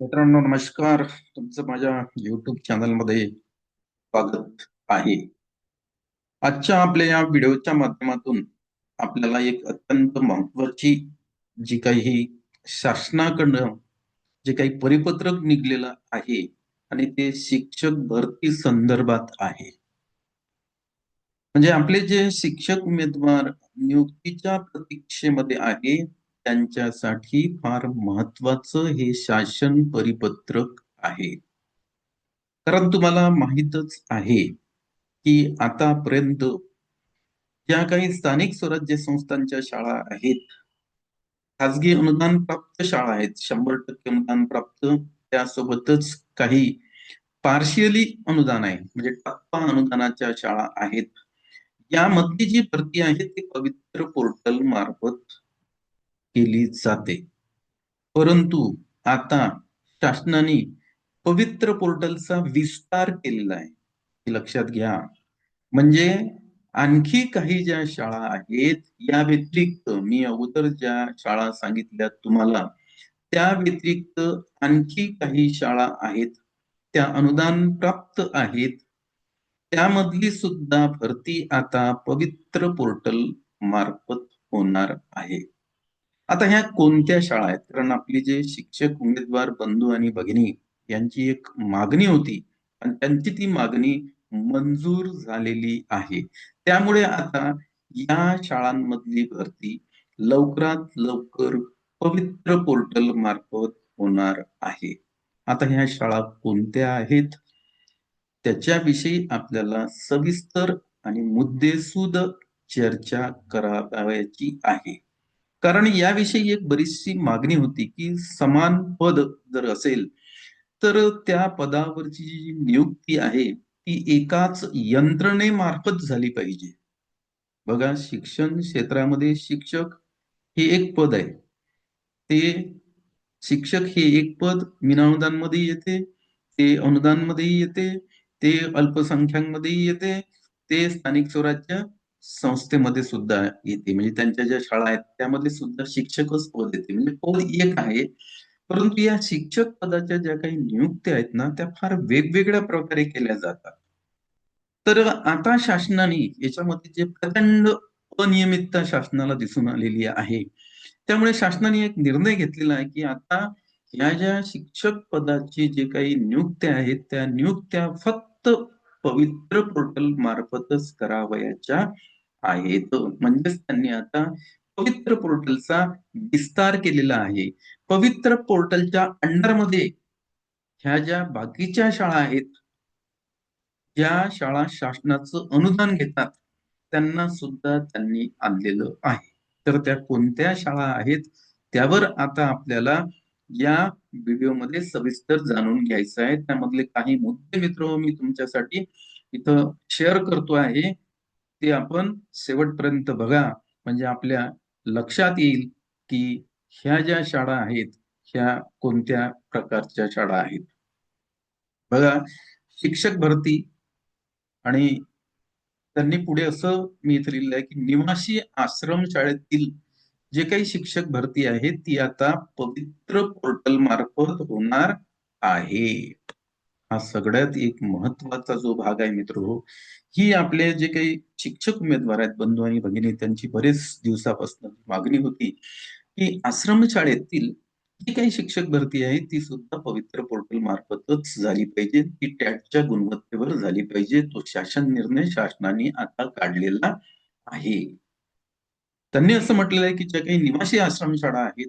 मित्रांनो नमस्कार. तुमचं माझ्या युट्यूब चॅनलमध्ये स्वागत आहे. आजच्या आपल्या या व्हिडिओच्या माध्यमातून आपल्याला एक अत्यंत महत्वाची जी काही शासनाकडनं जे काही परिपत्रक निघलेलं आहे आणि ते शिक्षक भरती संदर्भात आहे. म्हणजे आपले जे शिक्षक उमेदवार नियुक्तीच्या प्रतीक्षेमध्ये आहे त्यांच्यासाठी फार महत्वाचं हे शासन परिपत्रक आहे. कारण तुम्हाला माहीतच आहे की आतापर्यंत ज्या काही स्थानिक स्वराज्य संस्थांच्या शाळा आहेत खाजगी अनुदान प्राप्त शाळा आहेत शंभर टक्के अनुदान प्राप्त त्यासोबतच काही पार्शियली अनुदान आहे म्हणजे टप्पा अनुदानाच्या शाळा आहेत. यामधली जी भरती आहे ती पवित्र पोर्टल मार्फत केली जाते. परंतु आता शासनाने पवित्र पोर्टलचा विस्तार केलेला आहे. लक्षात घ्या. म्हणजे आणखी काही ज्या शाळा आहेत या व्यतिरिक्त मी अगोदर ज्या शाळा सांगितल्या तुम्हाला त्या व्यतिरिक्त आणखी काही शाळा आहेत त्या अनुदान प्राप्त आहेत. त्यामधली सुद्धा भरती आता पवित्र पोर्टल मार्फत होणार आहे. आता ह्या कोणत्या शाळा आहेत? कारण आपली जे शिक्षक उमेदवार बंधू आणि भगिनी यांची एक मागणी होती आणि त्यांची ती मागणी मंजूर झालेली आहे. त्यामुळे आता या शाळांमधली भरती लवकरात लवकर पवित्र पोर्टल मार्फत होणार आहे. आता ह्या शाळा कोणत्या आहेत? त्याच्याविषयी आपल्याला सविस्तर आणि मुद्देसूद चर्चा करावयाची आहे. कारण याविषयी एक बरीचशी मागणी होती की समान पद जर असेल तर त्या पदावरची जी नियुक्ती आहे ती एकाच यंत्रणेमार्फत झाली पाहिजे. बघा शिक्षण क्षेत्रामध्ये शिक्षक हे एक पद आहे. ते शिक्षक हे एक पद विनाअनुदानमध्ये येते ते अनुदानमध्येही येते ते अल्पसंख्याकमध्येही येते ते स्थानिक स्वराज्य संस्थेमध्ये सुद्धा येते. म्हणजे त्यांच्या ज्या शाळा आहेत त्यामध्ये सुद्धा शिक्षकच पद येते म्हणजे पद एक आहे. परंतु या शिक्षक पदाच्या ज्या काही नियुक्त्या आहेत ना त्या फार वेगवेगळ्या प्रकारे केल्या जातात. तर आता शासनाने याच्यामध्ये जे प्रचंड अनियमितता शासनाला दिसून आलेली आहे त्यामुळे शासनाने एक निर्णय घेतलेला आहे की आता या ज्या शिक्षक पदाची जे काही नियुक्त्या आहेत त्या नियुक्त्या फक्त पवित्र पोर्टल मार्फतच करावयाच्या आहेत म्हणजेच त्यांनी आता पवित्र पोर्टलचा विस्तार केलेला आहे. पवित्र पोर्टलच्या अंडरमध्ये ह्या ज्या बाकीच्या शाळा आहेत ज्या शाळा शासनाचं अनुदान घेतात त्यांना सुद्धा त्यांनी आणलेलं आहे. तर त्या कोणत्या शाळा आहेत त्यावर आता आपल्याला या व्हिडिओमध्ये सविस्तर जाणून घ्यायचं आहे. त्यामधले काही मुद्दे मित्र मी तुमच्यासाठी इथं शेअर करतो आहे. ते आपण शेवटपर्यंत बघा. म्हणजे आपल्या लक्षात येईल की ह्या ज्या शाळा आहेत ह्या कोणत्या प्रकारच्या शाळा आहेत. बघा शिक्षक भरती आणि त्यांनी पुढे असं मी इथे लिहिलं आहे की निवासी आश्रम शाळेतील जे काही शिक्षक भरती आहे ती आता पवित्र पोर्टल मार्फत होणार आहे. हा सगळ्यात एक महत्त्वाचा जो भाग आहे मित्र हो ही आपले जे काही शिक्षक उमेदवार आहेत बंधू आणि भगिनी त्यांची बरेच दिवसापासून मागणी होती की आश्रमशाळेतील जी काही शिक्षक भरती आहे ती सुद्धा पवित्र पोर्टल मार्फतच झाली पाहिजे. ती टॅटच्या गुणवत्तेवर झाली पाहिजे. तो शासन निर्णय शासनाने आता काढलेला आहे. त्यांनी असं म्हटलेलं आहे की ज्या काही निवासी आश्रमशाळा आहेत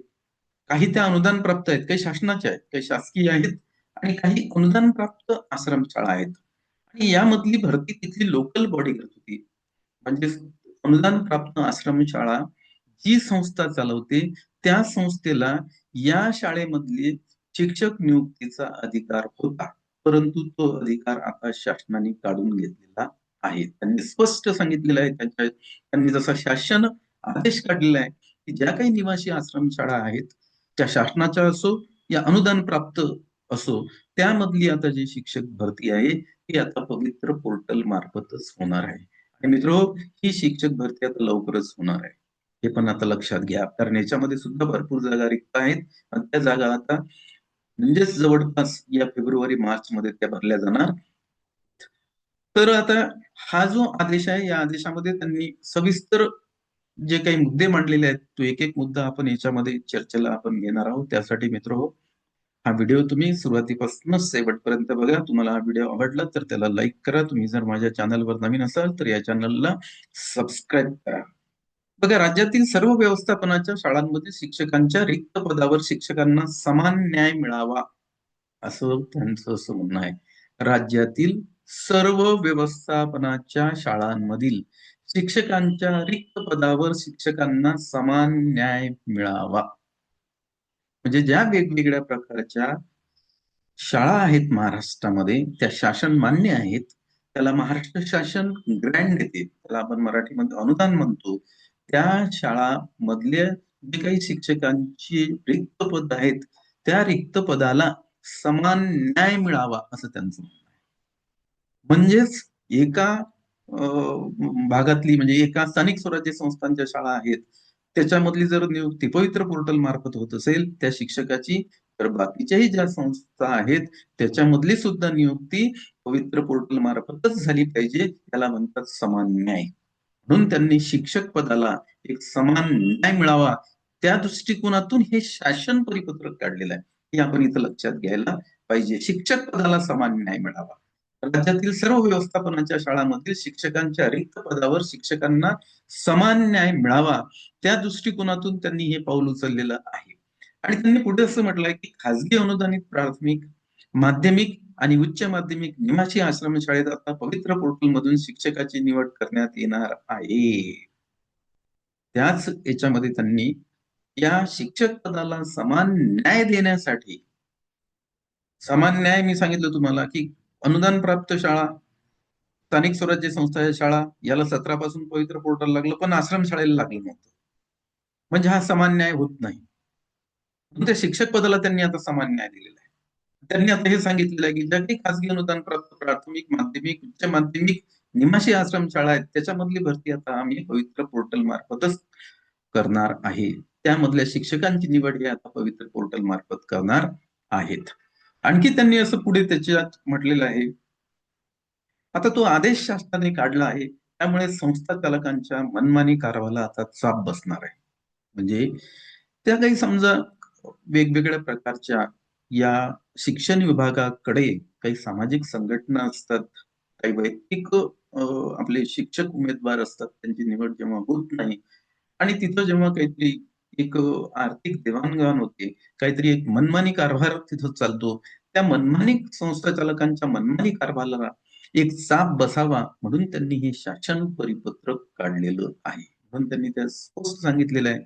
काही त्या अनुदान प्राप्त आहेत काही शासनाच्या आहेत काही शासकीय आहेत आणि काही अनुदान प्राप्त आश्रमशाळा आहेत. आणि यामधली भरती तिथली लोकल बॉडी करत होती. म्हणजे अनुदान प्राप्त आश्रमशाळा जी संस्था चालवते त्या संस्थेला या शाळेमधली शिक्षक नियुक्तीचा अधिकार होता. परंतु तो अधिकार आता शासनाने काढून घेतलेला आहे. त्यांनी स्पष्ट सांगितलेलं आहे त्यांच्या त्यांनी जसा शासन आदेश काढलेला आहे की ज्या काही निवासी आश्रमशाळा आहेत त्या शासनाच्या असो या अनुदान प्राप्त असो त्यामधली आता जी शिक्षक भरती आहे ती आता पवित्र पोर्टल मार्फतच होणार आहे. आणि मित्र ही शिक्षक भरती आता लवकरच होणार आहे. हे पण आता लक्षात घ्या. कारण याच्यामध्ये सुद्धा भरपूर जागा रिक्त आहेत. आणि त्या जागा आता म्हणजेच जवळपास या फेब्रुवारी मार्च मध्ये त्या भरल्या जाणार. तर आता हा जो आदेश आहे या आदेशामध्ये त्यांनी सविस्तर जे काही मुद्दे मांडलेले आहेत तो एक एक मुद्दा आपण याच्यामध्ये चर्चेला आपण घेणार आहोत. त्यासाठी मित्र हो हा व्हिडिओ तुम्ही सुरुवातीपासूनच शेवटपर्यंत बघा. तुम्हाला हा व्हिडिओ आवडला तर त्याला लाईक करा. तुम्ही जर माझ्या चॅनलवर नवीन असाल तर या चॅनलला सबस्क्राईब करा. बघा राज्यातील सर्व व्यवस्थापनाच्या शाळांमध्ये शिक्षकांच्या रिक्त पदावर शिक्षकांना समान न्याय मिळावा असं त्यांचं असं म्हणणं आहे. राज्यातील सर्व व्यवस्थापनाच्या शाळांमधील शिक्षकांच्या रिक्त पदावर शिक्षकांना समान न्याय मिळावा. म्हणजे ज्या वेगवेगळ्या प्रकारच्या शाळा आहेत महाराष्ट्रामध्ये त्या शासन मान्य आहेत त्याला महाराष्ट्र शासन ग्रँड देते. त्याला आपण मराठीमध्ये अनुदान म्हणतो. त्या शाळा मधल्या जे काही शिक्षकांची रिक्त पद आहेत त्या रिक्त पदाला समान न्याय मिळावा असं त्यांचं म्हणणं आहे. म्हणजेच एका भागातली म्हणजे एका स्थानिक स्वराज्य संस्थांच्या शाळा आहेत त्याच्यामधली जर नियुक्ती पवित्र पोर्टल मार्फत होत असेल त्या शिक्षकाची तर बाकीच्याही ज्या संस्था आहेत त्याच्यामधली सुद्धा नियुक्ती पवित्र पोर्टल मार्फतच झाली पाहिजे याला म्हणतात समान न्याय. म्हणून त्यांनी शिक्षक पदाला एक समान न्याय मिळावा त्या दृष्टिकोनातून हे शासन परिपत्रक काढलेलं आहे. हे आपण इथं लक्षात घ्यायला पाहिजे. शिक्षक पदाला समान न्याय मिळावा. राज्यातील सर्व व्यवस्थापनाच्या शाळांमधील शिक्षकांच्या रिक्त पदावर शिक्षकांना समान न्याय मिळावा त्या दृष्टिकोनातून त्यांनी हे पाऊल उचललेलं आहे. आणि त्यांनी पुढे असं म्हटलंय की खासगी अनुदानित प्राथमिक माध्यमिक आणि उच्च माध्यमिक निवासी आश्रमशाळेत आता पवित्र पोर्टल मधून शिक्षकाची निवड करण्यात येणार आहे. त्याच याच्यामध्ये त्यांनी या शिक्षक पदाला समान न्याय देण्यासाठी समान न्याय मी सांगितलं तुम्हाला की अनुदान प्राप्त शाळा स्थानिक स्वराज्य संस्थाच्या शाळा याला सत्रापासून पवित्र पोर्टल लागलं पण आश्रम शाळेला लागलं नव्हतं. म्हणजे हा समान न्याय होत नाही. त्या शिक्षक पदाला त्यांनी आता समान न्याय दिलेला आहे. त्यांनी आता हे सांगितलेलं आहे की ज्या काही खासगी अनुदान प्राप्त प्राथमिक माध्यमिक उच्च माध्यमिक निमाशी आश्रम शाळा आहेत. त्याच्यामधली भरती आता आम्ही पवित्र पोर्टल मार्फतच करणार आहे. त्यामधल्या शिक्षकांची निवड ही आता पवित्र पोर्टल मार्फत करणार आहेत. आणखी त्यांनी असं पुढे त्याच्यात म्हटलेलं आहे. आता तो आदेश शासनाने काढला आहे त्यामुळे संस्था चालकांच्या मनमानी कारवाला आता चाप बसणार आहे. म्हणजे त्या काही समजा वेगवेगळ्या प्रकारच्या या शिक्षण विभागाकडे काही सामाजिक संघटना असतात काही वैयक्तिक आपले शिक्षक उमेदवार असतात त्यांची निवड जेव्हा होत नाही आणि तिथं जेव्हा काहीतरी एक आर्थिक देवाणघेवाण होते. काहीतरी एक मनमानी कारभार तिथं चालतो. त्या मनमानी संस्था चालकांच्या मनमानी कारभाराला एक चाप बसावा म्हणून त्यांनी हे शासन परिपत्रक काढलेलं आहे. म्हणून त्यांनी त्या स्पष्ट सांगितलेलं आहे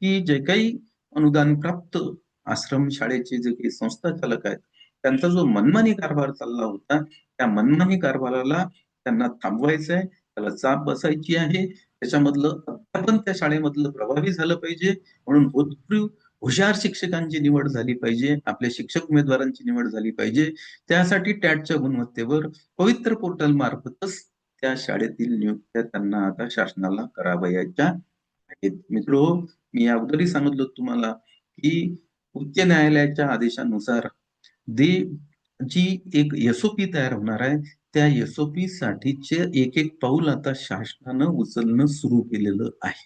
की जे काही अनुदान प्राप्त आश्रम शाळेचे जे काही संस्था चालक आहेत त्यांचा जो मनमानी कारभार चालला होता त्या मनमानी कारभाराला त्यांना थांबवायचं आहे त्याला चाप बसायची आहे त्याच्यामधलं अध्यापन त्या शाळेमधलं प्रभावी झालं पाहिजे. म्हणून भूतपूर्व हुशार शिक्षकांची निवड झाली पाहिजे. आपल्या शिक्षक उमेदवारांची निवड झाली पाहिजे. त्यासाठी टॅटच्या गुणवत्तेवर पवित्र पोर्टल मार्फतच त्या शाळेतील नियुक्त्या त्यांना आता शासनाला करावयाच्या आहेत. मित्रो मी अगोदरही सांगितलं तुम्हाला की उच्च न्यायालयाच्या आदेशानुसार दे जी एक एसओपी तयार होणार आहे त्या एसओपी साठीचे एक एक पाऊल आता शासनानं उचलणं सुरू केलेलं आहे.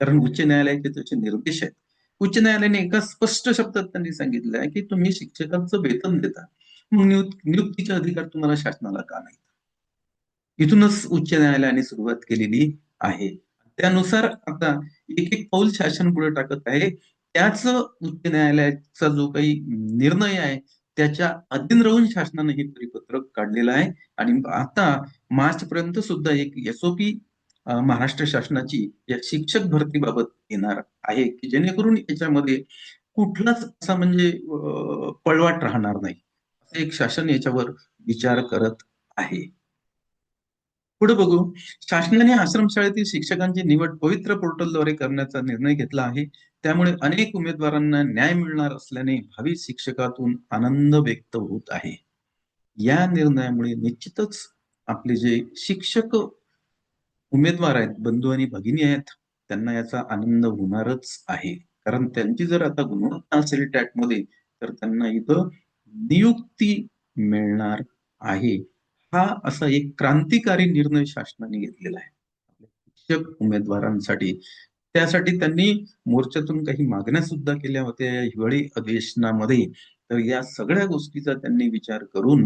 कारण उच्च न्यायालयाचे त्याचे निर्देश आहेत उच्च न्यायालयाने एका स्पष्ट शब्दात त्यांनी सांगितलं आहे की तुम्ही शिक्षकांचं वेतन देता. मग नियुक्तीचे अधिकार तुम्हाला शासनाला का नाही इथूनच उच्च न्यायालयाने सुरुवात केलेली आहे. त्यानुसार आता एक एक पाऊल शासन पुढे टाकत आहे. त्याच उच्च न्यायालयाचा जो काही निर्णय आहे त्याच्या अधीन राहून शासनाने हे परिपत्रक काढलेलं आहे. आणि आता मार्च पर्यंत सुद्धा एक एसओपी महाराष्ट्र शासनाची या शिक्षक भरतीबाबत येणार आहे की जेणेकरून याच्यामध्ये कुठलाच असा म्हणजे पळवाट राहणार नाही. असं एक शासन याच्यावर विचार करत आहे. पुढे बघू. शासनाने आश्रमशाळेतील शिक्षकांची निवड पवित्र पोर्टलद्वारे करण्याचा निर्णय घेतला आहे. त्यामुळे अनेक उमेदवारांना न्याय मिळणार असल्याने भावी शिक्षकातून आनंद व्यक्त होत आहे. या निर्णयामुळे निश्चितच आपले जे शिक्षक उमेदवार आहेत बंधू आणि भगिनी आहेत त्यांना याचा आनंद होणारच आहे. कारण त्यांची जर आता गुणवत्ता असेल टॅटमध्ये तर त्यांना इथं नियुक्ती मिळणार आहे. हा असा एक क्रांतिकारी निर्णय शासनाने घेतलेला आहे. शिक्षक उमेदवारांसाठी. त्यासाठी त्यांनी मोर्चातून काही मागण्या सुद्धा केल्या होत्या. या हिवाळी अधिवेशनामध्ये तर या सगळ्या गोष्टीचा त्यांनी विचार करून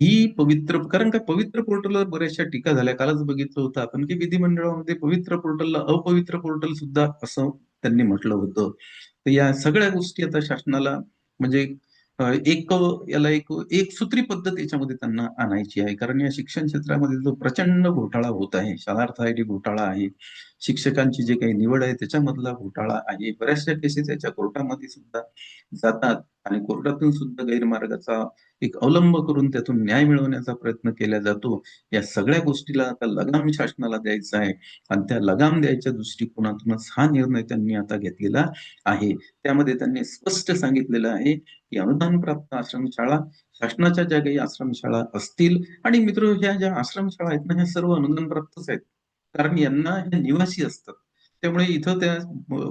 ही पवित्र कारण का पवित्र पोर्टलवर बऱ्याचशा टीका झाल्या. कालच बघितलं होतं आपण की विधिमंडळामध्ये पवित्र पोर्टलला अपवित्र पोर्टल सुद्धा असं त्यांनी म्हटलं होतं. तर या सगळ्या गोष्टी आता शासनाला म्हणजे एक याला एक एक सूत्री पद्धत याच्यामध्ये त्यांना आणायची आहे. कारण या शिक्षण क्षेत्रामध्ये जो प्रचंड घोटाळा होत आहे शालार्थ आय डी घोटाळा आहे शिक्षकांची जे काही निवड आहे त्याच्यामधला घोटाळा आहे. बऱ्याचशा केसेस त्याच्या कोर्टामध्ये सुद्धा जातात आणि कोर्टातून सुद्धा गैरमार्गाचा एक अवलंब करून त्यातून न्याय मिळवण्याचा प्रयत्न केला जातो. या सगळ्या गोष्टीला आता लगाम शासनाला द्यायचा आहे आणि त्या लगाम द्यायच्या दृष्टिकोनातूनच हा निर्णय त्यांनी आता घेतलेला आहे. त्यामध्ये त्यांनी स्पष्ट सांगितलेलं आहे की अनुदान प्राप्त आश्रमशाळा शासनाच्या ज्या काही आश्रमशाळा असतील आणि मित्र ह्या ज्या आश्रमशाळा आहेत ना ह्या सर्व अनुदान प्राप्तच आहेत. कारण यांना हे निवासी असतात. त्यामुळे इथं त्या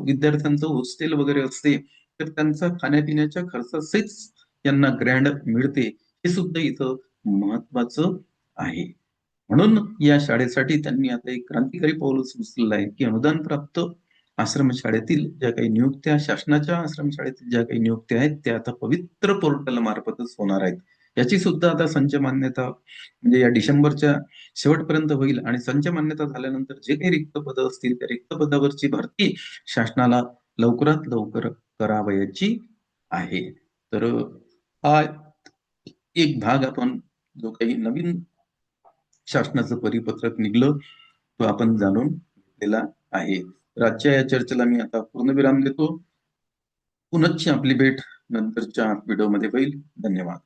विद्यार्थ्यांचं हॉस्टेल वगैरे असते तर त्यांचा खाण्यापिण्याच्या खर्चाचेच यांना ग्रँड मिळते हे सुद्धा इथं महत्वाचं आहे. म्हणून या शाळेसाठी त्यांनी आता एक क्रांतिकारी पाऊल उचललं आहे की अनुदान प्राप्त आश्रमशाळेतील ज्या काही नियुक्त्या शासनाच्या आश्रमशाळेतील ज्या काही नियुक्त्या आहेत त्या आता पवित्र पोर्टल मार्फतच होणार आहेत. याची सुद्धा आता संच मान्यता म्हणजे या डिसेंबरच्या शेवटपर्यंत होईल. आणि संच मान्यता झाल्यानंतर जे काही रिक्त पद असतील त्या रिक्त पदावरची भरती शासनाला लवकरात लवकर करावयाची आहे. तर हा एक भाग आपण जो काही नवीन शासनाचं परिपत्रक निघलं तो आपण जाणून घेतलेला आहे. आजच्या या चर्चेला मी आता पूर्णविराम देतो. पुनच्ची आपली भेट नंतरच्या व्हिडिओमध्ये होईल. धन्यवाद.